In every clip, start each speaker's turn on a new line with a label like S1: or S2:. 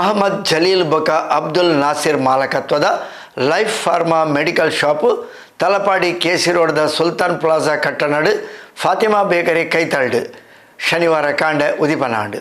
S1: ಮೊಹಮ್ಮದ್ ಜಲೀಲ್ ಬಕ Abdul Nasir ಮಾಲಕತ್ವದ life pharma medical shop Talapady KC ರೋಡ್ದ Sultan plaza ಕಟ್ಟನಾಡು Fatima bakery ಕೈತಳ್ಡು ಶನಿವಾರ ಕಾಂಡ ಉದಿಪನಾಡು.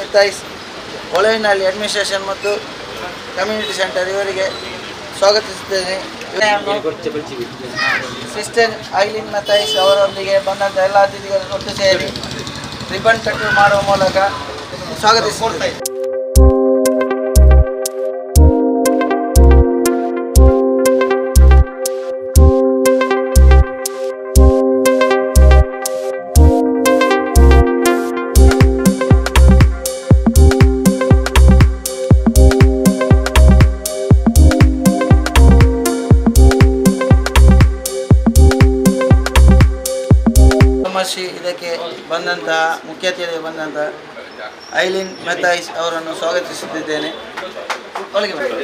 S2: ಮೆಥೈಸ್ ಒಳವಿನಲ್ಲಿ ಅಡ್ಮಿನಿಸ್ಟ್ರೇಷನ್ ಮತ್ತು ಕಮ್ಯುನಿಟಿ ಸೆಂಟರ್ ಇವರಿಗೆ ಸ್ವಾಗತಿಸುತ್ತೇನೆ. ಸಿಸ್ಟರ್ ಐಲಿನ್ ಮತ್ತಾಯಿಸ್ ಅವರೊಂದಿಗೆ ಬಂದಂಥ ಎಲ್ಲ ಅತಿಥಿಗಳನ್ನು ಒಟ್ಟು ಸೇರಿ ರಿಬನ್ ಕಟ್ಟು ಮಾಡುವ ಮೂಲಕ ಸ್ವಾಗತಿಸುತ್ತೇನೆ. ಬಂದಂತಹ ಮುಖ್ಯ ಅತಿಥಿ ಬಂದಂತಹ ಐಲಿನ್ ಮೆಥೈಸ್ ಅವರನ್ನು ಸ್ವಾಗತಿಸುತ್ತಿದ್ದೇನೆ.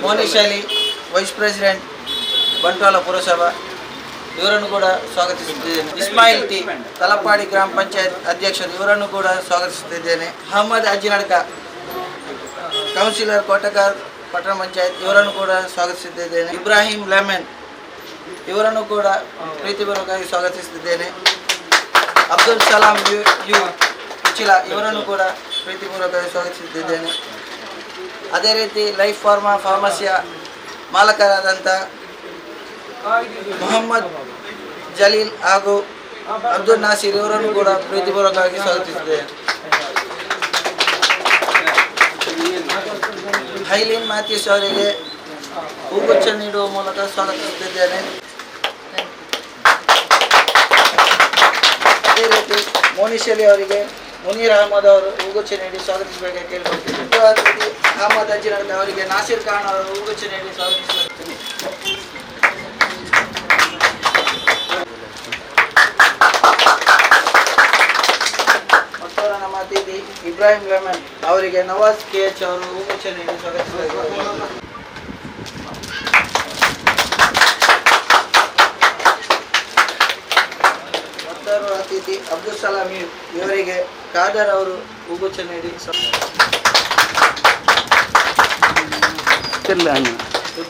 S2: ಮೋನಿಶಾಲಿ ವೈಸ್ ಪ್ರೆಸಿಡೆಂಟ್ ಬಂಟ್ವಾಳ ಪುರಸಭಾ, ಇವರನ್ನು ಕೂಡ ಸ್ವಾಗತಿಸುತ್ತಿದ್ದೇನೆ. ಇಸ್ಮಾಯಿಲ್ ಟಿ, ತಲಪಾಡಿ ಗ್ರಾಮ ಪಂಚಾಯತ್ ಅಧ್ಯಕ್ಷರು, ಇವರನ್ನು ಕೂಡ ಸ್ವಾಗತಿಸುತ್ತಿದ್ದೇನೆ. ಅಹಮದ್ ಅಜ್ಜಿನಡ್ಕ ಕೌನ್ಸಿಲರ್ ಕೋಟಕಾರ್ ಪಟ್ಟಣ ಪಂಚಾಯತ್, ಇವರನ್ನು ಕೂಡ ಸ್ವಾಗತಿಸುತ್ತಿದ್ದೇನೆ. ಇಬ್ರಾಹಿಂ ಲೆಮನ್, ಇವರನ್ನು ಕೂಡ ಪ್ರೀತಿಪೂರ್ವಕವಾಗಿ ಸ್ವಾಗತಿಸುತ್ತಿದ್ದೇನೆ. ಅಬ್ದುಲ್ ಸಲಾಂ ಯು ಯು ಇವರನ್ನು ಕೂಡ ಪ್ರೀತಿಪೂರ್ವಕವಾಗಿ ಸ್ವಾಗತಿಸುತ್ತಿದ್ದೇನೆ. ಅದೇ ರೀತಿ ಲೈಫ್ ಫಾರ್ಮಾ ಫಾರ್ಮಸಿಯ ಮಾಲಕರಾದಂಥ ಮೊಹಮ್ಮದ್ ಜಲೀಲ್ ಹಾಗೂ ಅಬ್ದುಲ್ ನಾಸೀರ್ ಇವರನ್ನು ಕೂಡ ಪ್ರೀತಿಪೂರ್ವಕವಾಗಿ ಸ್ವಾಗತಿಸುತ್ತೇನೆ ಹೈಲಿನ್ ಮ್ಯಾಥ್ಯೂಸ್ ಅವರಿಗೆ ಹೂಗುಚ್ಛ ನೀಡುವ ಮೂಲಕ ಸ್ವಾಗತಿಸುತ್ತಿದ್ದೇನೆ ಅದೇ ರೀತಿ ಮೋನಿಶ್ ಅವರಿಗೆ, ಮುನೀರ್ ಅಹಮದ್ ಅವರು ಹೂಗುಚ್ಛ ನೀಡಿ ಸ್ವಾಗತಿಸಬೇಕಾಗಿ ಕೇಳಿಕೊಳ್ತೀನಿ. ಅಹಮದ್ ಅಜ್ಜಿ ಅವರಿಗೆ ನಾಸೀರ್ ಖಾನ್ ಅವರು ಹೂಗುಚ್ಛ ನೀಡಿ ಸ್ವಾಗತಿಸಬೇಕು ಇಬ್ರಾಹಿಂ ಲೆಮನ್ ಅವರಿಗೆ ನವಾಜ್ ಕೆ ಎಚ್ ಅವರು ಹೂಗುಚ್ಛ ನೀಡಿ ಸ್ವಾಗತಿಸಬೇಕು ಅತಿಥಿ ಅಬ್ದುಲ್ ಸಲಾಮಿ ಇವ್- ಇವರಿಗೆ ಖಾದರ್ ಅವರು ಉಗುಚ ನೀಡಿ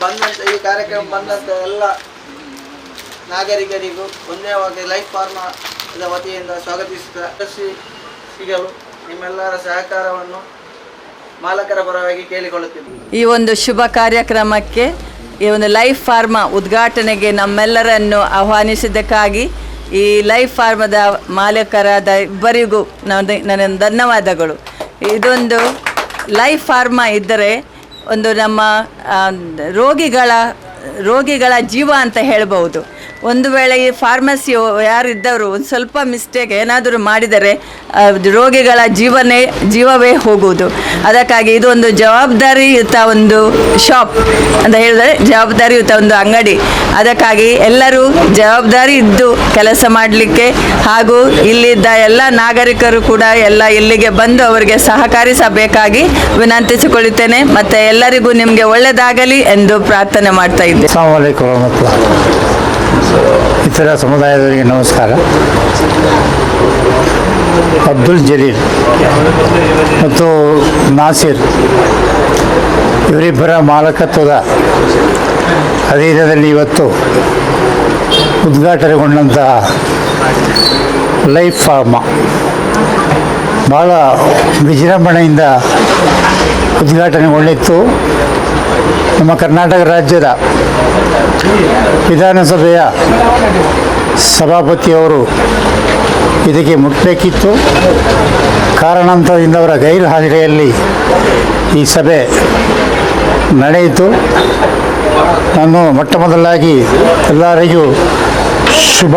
S2: ಬಂದಂತ ಈ ಕಾರ್ಯಕ್ರಮ ಬಂದಂತ ಎಲ್ಲ ನಾಗರಿಕರಿಗೂ ಒಂದೇವಾಗಿ ಲೈಫ್ ಫಾರ್ಮದ ವತಿಯಿಂದ ಸ್ವಾಗತಿಸುತ್ತಾ ಯಶಸ್ವಿ ಸಿಗಲು ನಿಮ್ಮೆಲ್ಲರ ಸಹಕಾರವನ್ನು ಮಾಲಕರ ಪರವಾಗಿ ಕೇಳಿಕೊಳ್ಳುತ್ತೇನೆ
S3: ಈ ಒಂದು ಶುಭ ಕಾರ್ಯಕ್ರಮಕ್ಕೆ ಈ ಒಂದು ಲೈಫ್ ಫಾರ್ಮಾ ಉದ್ಘಾಟನೆಗೆ ನಮ್ಮೆಲ್ಲರನ್ನು ಆಹ್ವಾನಿಸಿದ್ದಕ್ಕಾಗಿ ಈ ಲೈಫ್ ಫಾರ್ಮದ ಮಾಲೀಕರಾದ ಇಬ್ಬರಿಗೂ ನನ್ನ ನನ್ನ ಧನ್ಯವಾದಗಳು. ಇದೊಂದು ಲೈಫ್ ಫಾರ್ಮ ಇದ್ದರೆ ಒಂದು ನಮ್ಮ ರೋಗಿಗಳ ರೋಗಿಗಳ ಜೀವ ಅಂತ ಹೇಳ್ಬೋದು ಒಂದು ವೇಳೆ ಈ ಫಾರ್ಮಸಿ ಯಾರಿದ್ದವರು ಒಂದು ಸ್ವಲ್ಪ ಮಿಸ್ಟೇಕ್ ಏನಾದರೂ ಮಾಡಿದರೆ ರೋಗಿಗಳ ಜೀವನೇ, ಜೀವವೇ ಹೋಗುವುದು. ಅದಕ್ಕಾಗಿ ಇದು ಒಂದು ಜವಾಬ್ದಾರಿಯುತ ಒಂದು ಶಾಪ್ ಅಂತ ಹೇಳಿದರೆ, ಜವಾಬ್ದಾರಿಯುತ ಒಂದು ಅಂಗಡಿ. ಅದಕ್ಕಾಗಿ ಎಲ್ಲರೂ ಜವಾಬ್ದಾರಿ ಇದ್ದು ಕೆಲಸ ಮಾಡಲಿಕ್ಕೆ ಹಾಗೂ ಇಲ್ಲಿದ್ದ ಎಲ್ಲ ನಾಗರಿಕರು ಕೂಡ ಎಲ್ಲ ಇಲ್ಲಿಗೆ ಬಂದು ಅವರಿಗೆ ಸಹಕರಿಸಬೇಕಾಗಿ ವಿನಂತಿಸಿಕೊಳ್ಳುತ್ತೇನೆ. ಮತ್ತು ಎಲ್ಲರಿಗೂ ನಿಮಗೆ ಒಳ್ಳೆಯದಾಗಲಿ ಎಂದು ಪ್ರಾರ್ಥನೆ ಮಾಡ್ತಾ ಇದ್ದೆ
S4: ಇತರ ಸಮುದಾಯದವರಿಗೆ ನಮಸ್ಕಾರ. ಅಬ್ದುಲ್ ಜಲೀಲ್ ಮತ್ತು ನಾಸಿರ್ ಇವರಿಬ್ಬರ ಮಾಲಕತ್ವದ ಅಧೀನದಲ್ಲಿ ಇವತ್ತು ಉದ್ಘಾಟನೆಗೊಂಡಂತಹ ಲೈಫ್ ಫಾರ್ಮ ಭಾಳ ವಿಜೃಂಭಣೆಯಿಂದ ಉದ್ಘಾಟನೆಗೊಂಡಿತ್ತು. ನಮ್ಮ ಕರ್ನಾಟಕ ರಾಜ್ಯದ ವಿಧಾನಸಭೆಯ ಸಭಾಪತಿಯವರು ಇದಕ್ಕೆ ಮುಟ್ಟಬೇಕಿತ್ತು ಕಾರಣಾಂತರದಿಂದ ಅವರ ಗೈರು ಹಾಜರಿಯಲ್ಲಿ ಈ ಸಭೆ ನಡೆಯಿತು. ನಾನು ಮೊಟ್ಟ ಮೊದಲಾಗಿ ಎಲ್ಲರಿಗೂ ಶುಭ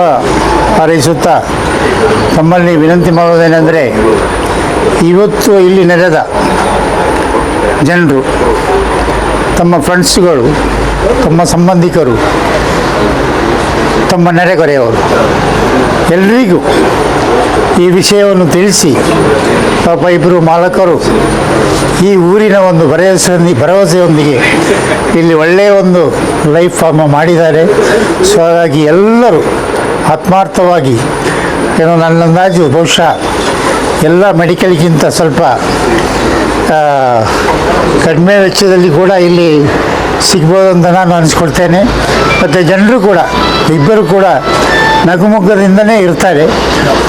S4: ಹಾರೈಸುತ್ತಾ ತಮ್ಮಲ್ಲಿ ವಿನಂತಿ ಮಾಡುವುದೇನೆಂದರೆ, ಇವತ್ತು ಇಲ್ಲಿ ನಡೆದ ಜನರು, ತಮ್ಮ ಫ್ರೆಂಡ್ಸ್ಗಳು ತಮ್ಮ ಸಂಬಂಧಿಕರು, ತಮ್ಮ ನೆರೆಗೊರೆಯವರು ಎಲ್ರಿಗೂ ಈ ವಿಷಯವನ್ನು ತಿಳಿಸಿ, ಪಾಪ ಇಬ್ಬರು ಮಾಲಕರು ಈ ಊರಿನ ಒಂದು ಭರವಸೆ ಭರವಸೆಯೊಂದಿಗೆ ಇಲ್ಲಿ ಒಳ್ಳೆಯ ಒಂದು ಲೈಫ್ ಫಾರ್ಮ್ ಮಾಡಿದ್ದಾರೆ. ಸೊ, ಹಾಗಾಗಿ ಎಲ್ಲರೂ ಆತ್ಮಾರ್ಥವಾಗಿ ಏನೋ ನನ್ನ ಅಂದಾಜು ಬಹುಶಃ ಎಲ್ಲ ಮೆಡಿಕಲ್ಗಿಂತ ಸ್ವಲ್ಪ ಕಡಿಮೆ ವೆಚ್ಚದಲ್ಲಿ ಕೂಡ ಇಲ್ಲಿ ಸಿಗ್ಬೋದು ಅಂತ ನಾನು ಅನಿಸ್ಕೊಳ್ತೇನೆ ಮತ್ತು ಜನರು ಕೂಡ, ಇಬ್ಬರು ಕೂಡ ನಗುಮುಗ್ಗದಿಂದನೇ ಇರ್ತಾರೆ.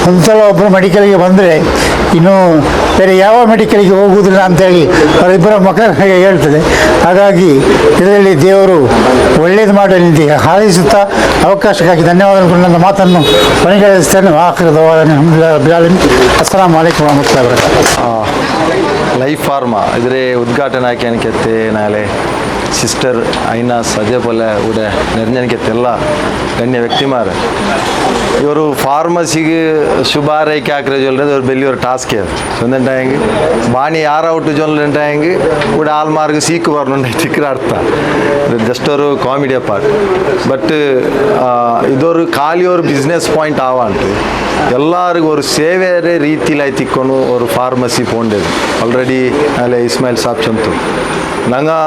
S4: ಒಂದು ಸಲ ಒಬ್ಬರು ಮೆಡಿಕಲ್ಗೆ ಬಂದರೆ ಇನ್ನೂ ಬೇರೆ ಯಾವ ಮೆಡಿಕಲ್ಗೆ ಹೋಗುವುದಿಲ್ಲ ಅಂತೇಳಿ ಅವರಿಬ್ಬರ ಮಕ್ಕಳ ಹಾಗೆ ಹೇಳ್ತದೆ. ಹಾಗಾಗಿ ಇದರಲ್ಲಿ ದೇವರು ಒಳ್ಳೇದು ಮಾಡಲಿ ಹಾರೈಸುತ್ತಾ ಅವಕಾಶಕ್ಕಾಗಿ ಧನ್ಯವಾದಗಳು ನನ್ನ ಮಾತನ್ನು ಕೊನೆಗಳಿಸ್ತೇನೆ ಆಕೃತವಾದ ಬಿಡಾಲಿನ ಅಸ್ಲಾಂ ವಲೈಕುಮ್ ವರಹಮತುಲ್ಲಾಹಿ
S5: ಲೈಫ್ ಫಾರ್ಮಾ, ಇದರ ಉದ್ಘಾಟನಾ ಕ್ಯಾನಿಕತ್ತೆ ನಾಳೆ. ಸಿಸ್ಟರ್ സിസ്റ്റർ ഐന സജേപോലെ ഇവിടെ നെരഞ്ഞെനിക്കെത്തില്ല ಗಣ್ಯ ವ್ಯಕ್ತಿ ಮಾರ. ಇವರು ಫಾರ್ಮಸಿಗೆ ಶುಭ ಹಾಕ್ರೆ ಹಾಕಿರೋ ಜೊಲ್ರೆ ಅವ್ರು ಬೆಲ್ಲಿಯವ್ರ ಟಾಸ್ಕ್ ಒಂದಂಟ ಹೆಂಗೆ? ಬಾಣಿ ಯಾರ ಔಟ್ ಜೊಲ್ರಂಟ ಹೆಂಗೆ? ಕೂಡ ಆಲ್ ಮಾರ್ಗ ಸೀಕು ಬರ್ನುಂಡ ತಿಕ್ಕರ ಅರ್ಥ. ಜಸ್ಟ್ ಅವರು ಕಾಮಿಡಿಯ ಪಾರ್ಟ್. ಬಟ್ ಇದೋರು ಖಾಲಿಯವ್ರ ಬಿಸ್ನೆಸ್ ಪಾಯಿಂಟ್ ಆವ ಅಂಟು ಎಲ್ಲರಿಗೂ ಅವರು ಸೇವೆಯೇ ರೀತಿಲಿ ಆಯ್ತು ಇಕ್ಕೊಂಡು ಅವರು ಫಾರ್ಮಸಿ ಪೋಂಡೇದು ಆಲ್ರೆಡಿ ಅಲ್ಲೇ ಇಸ್ಮಾಯಿಲ್ ಸಾಬ್ ಚಂತು. ನಂಗೆ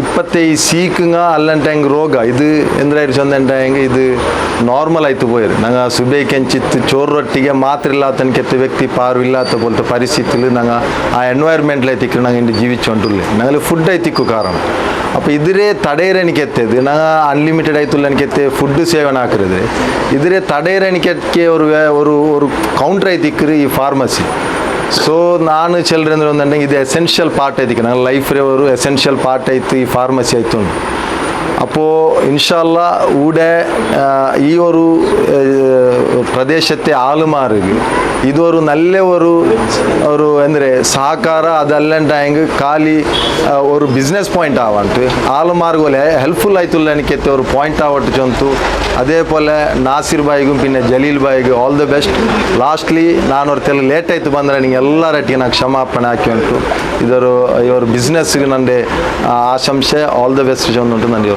S5: ಇಪ್ಪತ್ತೈ ಸೀಕಂಗ ಅಲ್ಲಂಟಂಗ್ ರೋಗ. ಇದು ಎಂದ್ರೆ ಚಂದ ಅಂಟ ಹೆಂಗೆ ಇದು ನಾರ್ಮಲ್ ಆಯ್ತು ಪೋಯ್ರಿ. ನಂಗ ಸುಬೇ ಕೆಂಚಿತ್ತು, ಚೋರ್ ರೊಟ್ಟಿಗೆ ಮಾತ್ರ ಇಲ್ಲ ತನಕೆತ್ತ ವ್ಯಕ್ತಿ ಪಾರು ಇಲ್ಲ ತಗೊಂತ ಪರಿಸ್ಥಿತಿಲಿ ನಂಗ ಆ ಎನ್ವೈರ್ಮೆಂಟ್ ಐತಿ ಇಕ್ಕ ನಂಗೆ ಇಂಡಿ ಜೀವಿಚೊಂಡ್ರಲ್ಲಿ ನಂಗಲ್ಲಿ ಫುಡ್ ಐತಿಕ್ಕು ಕಾರಣ. ಅಪ್ಪ ಇದ್ರೆ ತಡೆಯರಣಿಕೆತ್ತೆದು ನಂಗ ಅನ್ಲಿಮಿಟೆಡ್ ಆಯ್ತುಲ್ಲ ಅನ್ಕೆತ್ತೆ ಫುಡ್ ಸೇವನೆ ಹಾಕಿರಿದ್ರೆ ಇದ್ರೆ ತಡೆಯರಣಿಕೆಗೆ ಅವರು ಅವರು ಅವರು ಕೌಂಟ್ರ್ ಐತಿಕ್ಕ್ರಿ ಈ ಫಾರ್ಮಸಿ ಸೊ ನಾನು ಚಿಲ್ಡ್ರನ್ ಒಂದು ನನಗೆ ಇದು ಎಸೆನ್ಷಿಯಲ್ ಪಾರ್ಟ್ ಐತಿಕ್ಕೆ ನನ್ನ ಲೈಫ್ ಅವರು ಎಸೆನ್ಷಿಯಲ್ ಪಾರ್ಟ್ ಐತಿ, ಈ ಫಾರ್ಮಸಿ ಆಯ್ತು അപ്പോൾ ഇൻഷാല്ല ഇവിടെ ഈ ഒരു പ്രദേശത്തെ ആളുമാർക്ക് ഇതൊരു നല്ല ഒരു ഒരു എന്തിരെ സഹಕಾರ അതല്ലെങ്കിൽ ಖಾಲಿ ഒരു ബിസിനസ് പോയിന്റ് ആവാണ്ട് ആളുമാർക്ക് പോലെ ഹെൽപ്ഫുൾ ആയിട്ടുള്ള എനിക്കത്തെ ഒരു പോയിന്റ് ആവട്ടെ ചൊന്തു അതേപോലെ നാസിർ ബായിക്കും പിന്നെ ജലീൽ ബായിക്കും ಆಲ್ ದ ಬೆಸ್ಟ್ ಲಾಸ್ಟ್ಲಿ ನಾನು ಅವ್ರ ತೆಲು ಲೇಟ್ ಆಯಿತು ಬಂದರೆ ನಿಂಗೆ ಎಲ್ಲರಟ್ಟಿಗೆ ನಾನು ಕ್ಷಮಾಪಣೆ ಹಾಕಿ ಉಂಟು ಇದರ ಇವರು ಬಿಸ್ನೆಸ್ಗೆ ನನಗೆ ಆಶಂಸೆ ಆಲ್ ದ ಬೆಸ್ಟ್ ಚಂದ ಉಂಟು ನನಗೆ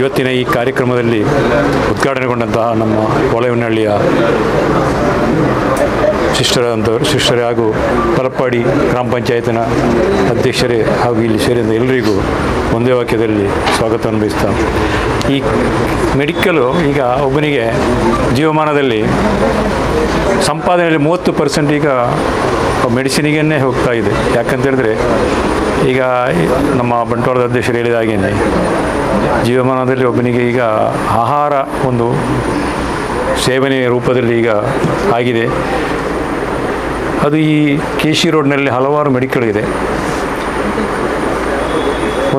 S6: ಇವತ್ತಿನ ಈ ಕಾರ್ಯಕ್ರಮದಲ್ಲಿ ಉದ್ಘಾಟನೆಗೊಂಡಂತಹ ನಮ್ಮ ಹೊಳೆವನಹಳ್ಳಿಯ ಶಿಷ್ಟರಾದಂಥವರು ಶಿಷ್ಟರೇ ಹಾಗೂ ತಲಪ್ಪಾಡಿ ಗ್ರಾಮ ಪಂಚಾಯತಿನ ಅಧ್ಯಕ್ಷರೇ ಹಾಗೂ ಇಲ್ಲಿ ಸೇರಿದ ಎಲ್ಲರಿಗೂ ಒಂದೇ ವಾಕ್ಯದಲ್ಲಿ ಸ್ವಾಗತವನ್ನು ಅನುಭವಿಸ್ತಾ ಈ ಮೆಡಿಕಲು ಈಗ ಒಬ್ಬನಿಗೆ ಜೀವಮಾನದಲ್ಲಿ ಸಂಪಾದನೆಯಲ್ಲಿ ಮೂವತ್ತು ಪರ್ಸೆಂಟ್ ಈಗ ಮೆಡಿಸಿನಿಗೇ ಹೋಗ್ತಾ ಇದೆ. ಯಾಕಂತ ಹೇಳಿದ್ರೆ ಈಗ ನಮ್ಮ ಬಂಟ್ವಾಳದ ಅಧ್ಯಕ್ಷರು ಹೇಳಿದ ಹಾಗೇನೆ ಜೀವಮಾನದಲ್ಲಿ ಒಬ್ಬನಿಗೆ ಈಗ ಆಹಾರ ಒಂದು ಸೇವನೆಯ ರೂಪದಲ್ಲಿ ಈಗ ಆಗಿದೆ. ಅದು ಈ ಕೆ ಸಿ ರೋಡ್ನಲ್ಲಿ ಹಲವಾರು ಮೆಡಿಕಲ್ ಇದೆ.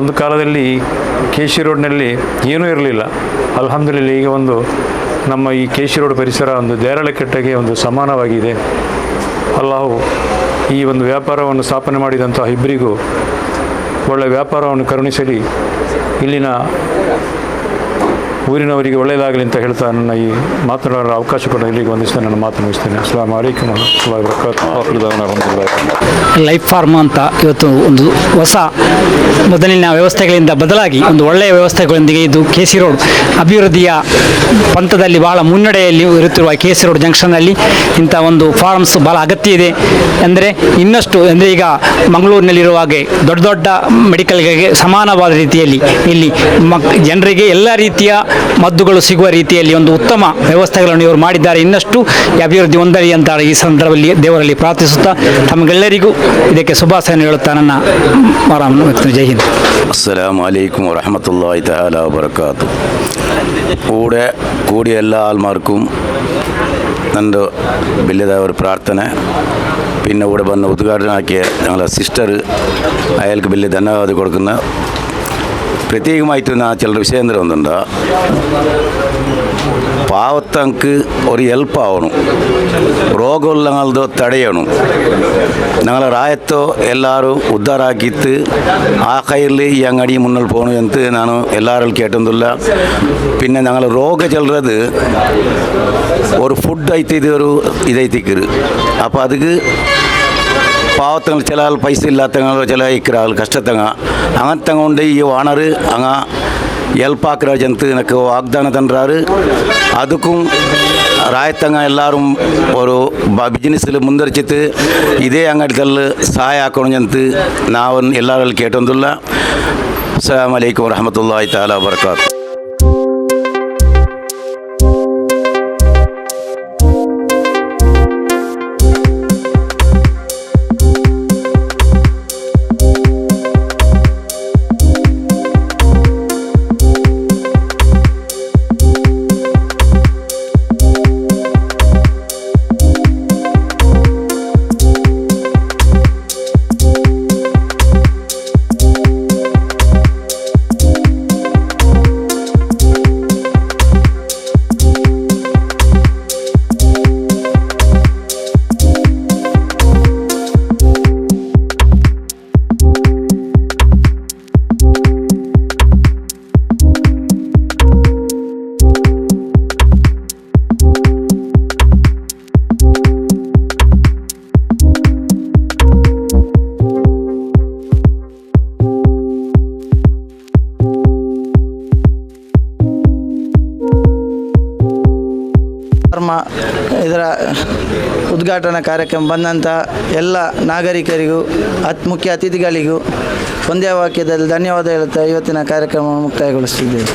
S6: ಒಂದು ಕಾಲದಲ್ಲಿ ಕೆ ಸಿ ರೋಡ್ನಲ್ಲಿ ಏನೂ ಇರಲಿಲ್ಲ. ಅಲ್ಹಮ್ದುಲಿಲ್ಲ, ಈಗ ಒಂದು ನಮ್ಮ ಈ ಕೆ ಸಿ ರೋಡ್ ಪರಿಸರ ಒಂದು ದೇರಳಕಟ್ಟೆಗೆ ಒಂದು ಸಮಾನವಾಗಿದೆ. ಅಲ್ಲಾಹು ಈ ಒಂದು ವ್ಯಾಪಾರವನ್ನು ಸ್ಥಾಪನೆ ಮಾಡಿದಂಥ ಇಬ್ಬರಿಗೂ ಒಳ್ಳೆಯ ವ್ಯಾಪಾರವನ್ನು ಕರುಣಿಸಲಿ. ಇಲ್ಲಿನ ಊರಿನವರಿಗೆ ಒಳ್ಳೆಯದಾಗಲಿ ಅಂತ ಹೇಳ್ತಾ ನನ್ನ ಈ ಮಾತನಾಡಲು ಅವಕಾಶ ಕೊಡ ಇಲ್ಲಿಗೆ ಒಂದಿಷ್ಟು ನನ್ನ ಮಾತು ಮುಗಿಸ್ತೇನೆ. ಅಸ್ಲಾಂ ವಲೈಕುಮ್
S7: ಲೈಫ್ ಫಾರ್ಮ್ ಅಂತ ಇವತ್ತು ಒಂದು ಹೊಸ ಮೊದಲಿನ ವ್ಯವಸ್ಥೆಗಳಿಂದ ಬದಲಾಗಿ ಒಂದು ಒಳ್ಳೆಯ ವ್ಯವಸ್ಥೆಗಳೊಂದಿಗೆ ಇದು ಕೆ ಸಿ ರೋಡ್ ಅಭಿವೃದ್ಧಿಯ ಪಂಥದಲ್ಲಿ ಬಹಳ ಮುನ್ನಡೆಯಲ್ಲಿ ಇರುತ್ತಿರುವ ಕೆ ಸಿ ರೋಡ್ ಜಂಕ್ಷನ್ನಲ್ಲಿ ಇಂಥ ಒಂದು ಫಾರ್ಮ್ಸ್ ಬಹಳ ಅಗತ್ಯ ಇದೆ. ಅಂದರೆ ಇನ್ನಷ್ಟು ಅಂದರೆ ಈಗ ಮಂಗಳೂರಿನಲ್ಲಿರುವ ಹಾಗೆ ದೊಡ್ಡ ದೊಡ್ಡ ಮೆಡಿಕಲ್ಗಳಿಗೆ ಸಮಾನವಾದ ರೀತಿಯಲ್ಲಿ ಇಲ್ಲಿ ಮಕ್ ಜನರಿಗೆ ಎಲ್ಲ ರೀತಿಯ ಮದ್ದುಗಳು ಸಿಗುವ ರೀತಿಯಲ್ಲಿ ಒಂದು ಉತ್ತಮ ವ್ಯವಸ್ಥೆಗಳನ್ನು ಇವರು ಮಾಡಿದ್ದಾರೆ ಇನ್ನಷ್ಟು ಈ ಅಭಿವೃದ್ಧಿ ಹೊಂದಲಿ ಅಂತ ಈ ಸಂದರ್ಭದಲ್ಲಿ ದೇವರಲ್ಲಿ ಪ್ರಾರ್ಥಿಸುತ್ತಾ ತಮಗೆಲ್ಲರಿಗೂ ಇದಕ್ಕೆ ಶುಭಾಶಯನ ಹೇಳುತ್ತಾ ನನ್ನ ವರವನ್ನು ವ್ಯಕ್ತ ಜೈ ಹಿಂದ್
S8: അസ്സലാമു അലൈക്കും വറഹമത്തല്ലാഹി തആല വബറകാത്തു കൂടെ കൂടിയ എല്ലാ ആൾമാർക്കും എൻ്റെ വലിയതായ ഒരു പ്രാർത്ഥന പിന്നെ ഇവിടെ വന്ന് ഉദ്ഘാടനമാക്കിയ ഞങ്ങളെ സിസ്റ്റർ അയാൾക്ക് വലിയ ധന്യവാദം കൊടുക്കുന്ന ప్రత్యేకమైతున్న చిల్లర విషేంద్రం ఉందండా பாவத்தங்கு ஒரு ஹெல்ப் ஆகணும் ரோகம் உள்ளங்களதோ தடையணும் நாங்கள் ராயத்தோ எல்லாரும் உத்தாராக்கித்து ஆ கையில் எங்கடி முன்னல் போகணும் என்று நான் எல்லாரும் கேட்டிருந்துள்ள பின்ன நாங்கள் ரோக சொல்கிறது ஒரு ஃபுட் ஐத்து இது ஒரு இதை திக்குது அப்போ அதுக்கு പാവത്തങ്ങൾ சில ஆள் பைசா ഇല്ലാത്തങ്ങൾ சில ഇക്കിറ ആൾ കഷ്ടത്തങ്ങ അങ്ങനത്തെ കൊണ്ട് ഈ ഓണർ അങ്ങ எல்பாக்குற ஜந்து எனக்கு வாக்தானம் தன்றாரு. அதுக்கும் ராயத்தங்க எல்லாரும் ஒரு பிஸ்னஸில் முந்தரிச்சித்து இதே அங்கடித்தல் சாய ஆக்கணும் ஜந்து நான் எல்லாரும் கேட்டு வந்துள்ள அஸ்லாம் வலைக்கம் வரமத்துல்லாய்
S2: தாலா வரகாத்து ಉದ್ಘಾಟನಾ ಕಾರ್ಯಕ್ರಮ ಬಂದಂಥ ಎಲ್ಲ ನಾಗರಿಕರಿಗೂ, ಅತ್ ಮುಖ್ಯ ಅತಿಥಿಗಳಿಗೂ ಒಂದೇ ವಾಕ್ಯದಲ್ಲಿ ಧನ್ಯವಾದ ಹೇಳುತ್ತಾ ಇವತ್ತಿನ ಕಾರ್ಯಕ್ರಮವನ್ನು ಮುಕ್ತಾಯಗೊಳಿಸುತ್ತಿದ್ದೇವೆ